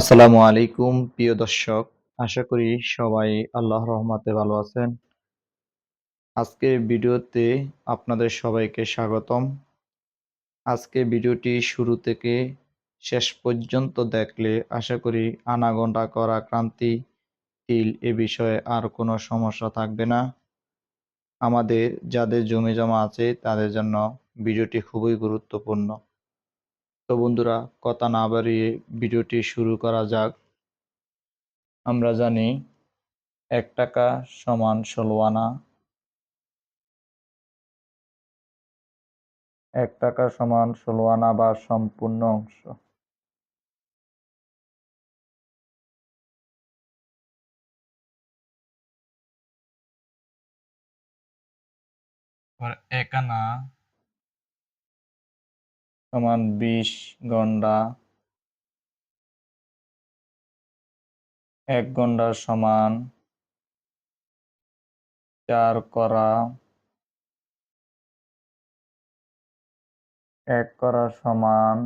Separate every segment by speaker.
Speaker 1: আসসালামু আলাইকুম প্রিয় দর্শক আশা করি সবাই আল্লাহ রহমাতে ভালো আছেন আজকে ভিডিওতে আপনাদের সবাইকে স্বাগতম আজকে ভিডিওটি শুরু থেকে শেষ পর্যন্ত দেখলে আশা করি আনাগন্ডা করা ক্রান্তি তিল এ বিষয়ে আর কোনো সমস্যা থাকবে না আমাদের যাদের জমি জমা আছে তাদের জন্য ভিডিওটি খুবই গুরুত্বপূর্ণ তো বন্ধুরা কথা না বাড়িয়ে ভিডিওটি শুরু করা যাক আমরা জানি এক টাকা সমান ষোলো আনা এক টাকা সমান ষোলো আনা বা সম্পূর্ণ
Speaker 2: অংশ এক আনা সমান বিশ গন্ডা এক গন্ডার সমান চার করা এক করা সমান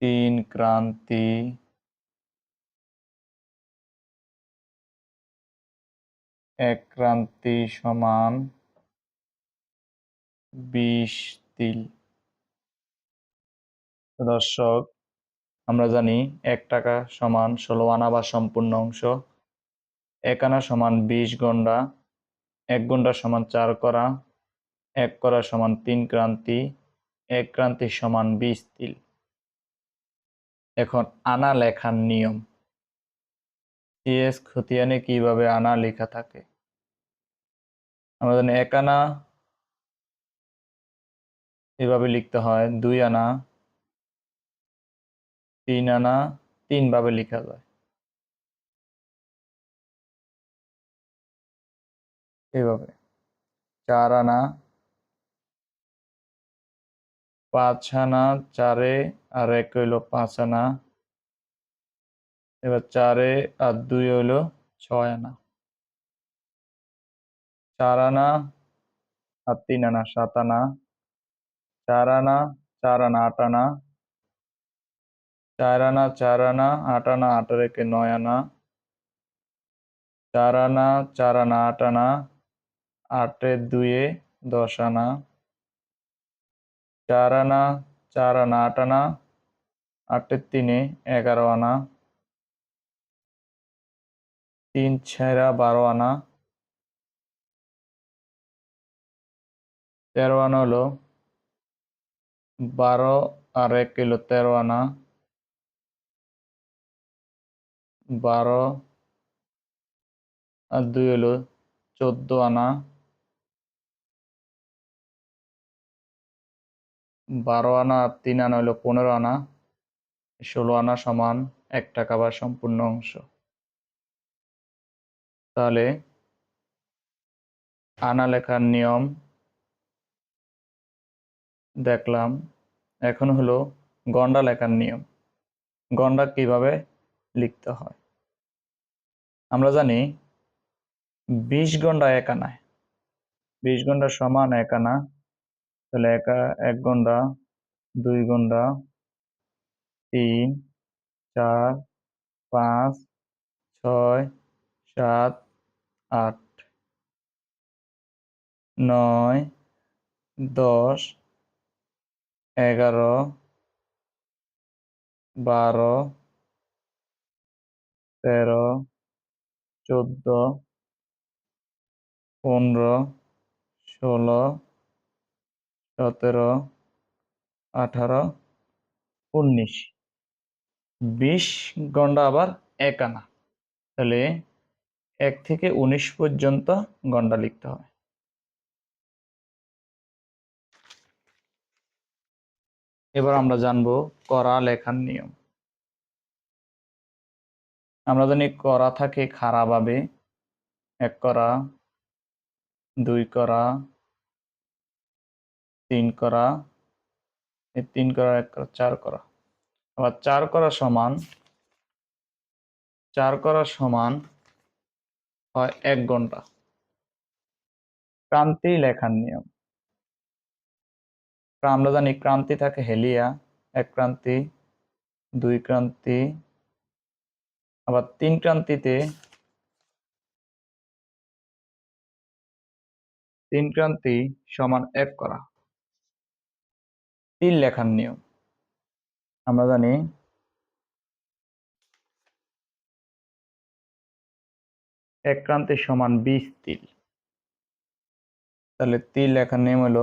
Speaker 2: তিন ক্রান্তি এক ক্রান্তি সমান
Speaker 1: বিষ তিল দর্শক আমরা জানি এক টাকা সমান ষোলো আনা বা সম্পূর্ণ অংশ এক আনা সমান বিশ গন্ডা এক গন্ডা সমান চার করা এক করা সমান তিন ক্রান্তি এক ক্রান্তি সমান বিশ তিল এখন আনা লেখার নিয়ম সিএস খতিয়ানে কিভাবে আনা লেখা থাকে আমরা জানি এক আনা এভাবে লিখতে হয় দুই আনা তিন আনা তিনভাবে লেখা যায় এভাবে চার আনা পাঁচ আনা চারে আর এক হইল পাঁচ আনা এবার চারে আর দুই হইল ছয় আনা চার আনা আর তিন আনা সাত আনা চার আনা চার আনা আট আনা চার আনা চার আনা আট আনা আটার একে নয় আনা চার আনা চার আনা আট আনা আটের দুয়ে দশ আনা চার আনা চার আনা আট আনা আটের তিনে এগারো আনা তিন ছেঁড়া বারো আনা
Speaker 2: তেরো আনা হলো বারো
Speaker 1: আর এক কিলো তেরো আনা বারো আর দুই হলো চোদ্দ আনা বারো আনা আর তিন আনা হলো পনেরো আনা ষোলো আনা সমান এক টাকা বা সম্পূর্ণ অংশ তাহলে আনা লেখার নিয়ম দেখলাম এখন হলো গন্ডা লেখার নিয়ম গন্ডা কিভাবে লিখতে হয় আমরা জানি বিশ গন্ডা একানায় বিশ গন্ডা সমান একানা তাহলে একা এক গন্ডা দুই গন্ডা তিন চার পাঁচ ছয় সাত আট নয় দশ এগারো বারো তেরো চোদ্দ পনেরো ষোলো সতেরো আঠারো উনিশ বিশ গন্ডা আবার একানা তাহলে এক থেকে উনিশ পর্যন্ত গন্ডা লিখতে হবে এবার আমরা জানব করা লেখার নিয়ম আমরা জানি করা থাকে খারাপভাবে এক করা দুই করা তিন করা তিন করা এক করা চার করা আবার চার করা সমান চার করা সমান হয় এক ঘন্টা ক্রান্তি লেখার নিয়ম আমরা জানি ক্রান্তি থাকে হেলিয়া এক ক্রান্তি দুই ক্রান্তি আবার তিন ক্রান্তিতে তিন ক্রান্তি সমান এক করা তিন লেখার নিয়ম আমরা জানি এক ক্রান্তি সমান বিশ তিল তাহলে তিল লেখার নিয়ম হলো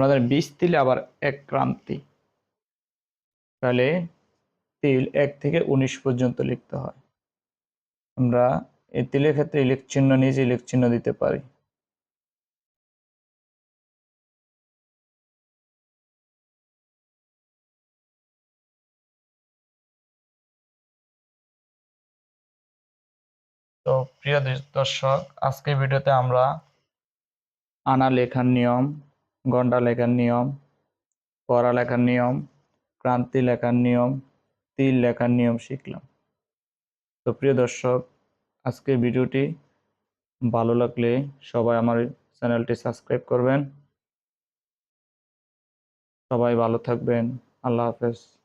Speaker 1: আমরা জানি বিষ তিল আবার এক ক্রান্তি তাহলে তিল এক থেকে উনিশ পর্যন্ত লিখতে হয় আমরা এই তিলের ক্ষেত্রে ইলেক চিহ্ন নিজে ইলেক চিহ্ন দিতে পারি তো প্রিয় দর্শক আজকের ভিডিওতে আমরা আনা লেখার নিয়ম গন্ডা লেখার নিয়ম পড়া লেখার নিয়ম ক্রান্তি লেখার নিয়ম তিল লেখার নিয়ম শিখলাম তো প্রিয় দর্শক আজকের ভিডিওটি ভালো লাগলে সবাই আমার চ্যানেলটি সাবস্ক্রাইব করবেন সবাই ভালো
Speaker 2: থাকবেন আল্লাহ হাফেজ